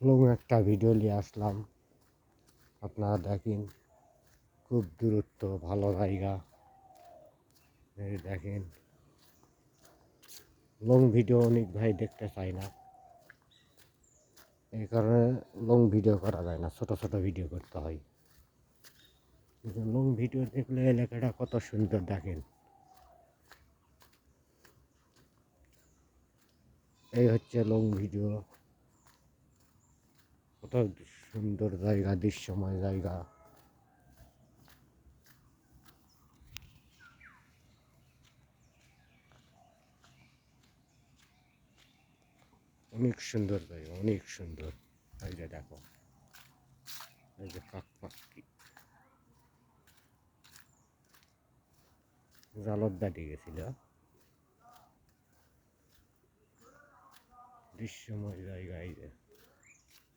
Long একটা video নিয়ে আসলাম। আপনারা দেখেন, খুব দূরত্ব, ভালো জায়গা। দেখেন লং ভিডিও অনেক ভাই দেখতে চায় না। এই কারণে লং ভিডিও করা যায় না, ছোট ছোট ভিডিও করতে হয়। লং ভিডিও দেখলে এলাকাটা কত সুন্দর দেখেন। এই হচ্ছে লং ভিডিও কত সুন্দর জায়গা, দৃশ্যময় জায়গা। অনেক সুন্দর জায়গা, অনেক সুন্দর। এই যে দেখো, এই যে কাক পাখি জালত দাঁড়িয়ে গেছিল। দৃশ্যময় জায়গা এই যে।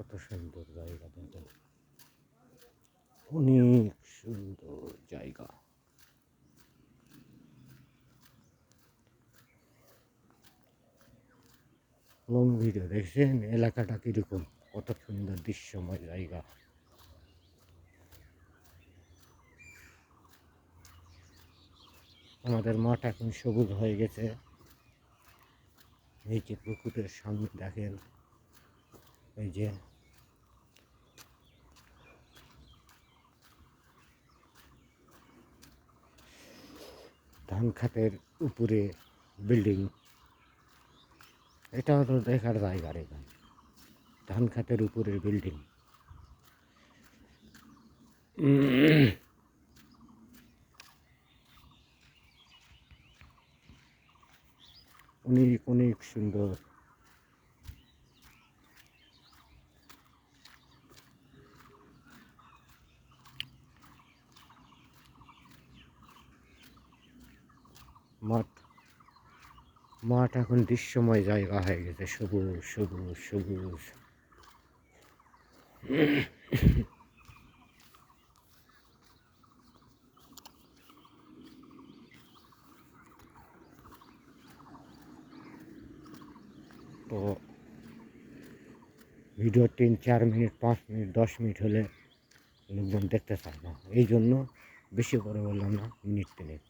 কত সুন্দর জায়গা দেখেন। অনেক সুন্দর জায়গা। লং ভিডিও দেখছেন? এলাকাটা কীরকম? কত সুন্দর দৃশ্যময় জায়গা। আমাদের মাঠ এখন সবুজ হয়ে গেছে। এই যে পুকুরের সামনে দেখেন। এই যে ধান খাতের উপরে বিল্ডিং এটা হলো দেখার জায়গা রে ধান খাতের উপরের বিল্ডিং অনেক অনেক সুন্দর। মাঠ। মাঠ এখন দৃশ্যময় জায়গা হয়ে গেছে, সবুজ সবুজ সবুজ। তো ভিডিও তিন, চার মিনিট, পাঁচ মিনিট, দশ মিনিট হলে লোকজন দেখতে চায় না। এই জন্য বেশি করে বললাম না, মিনিট তিনেক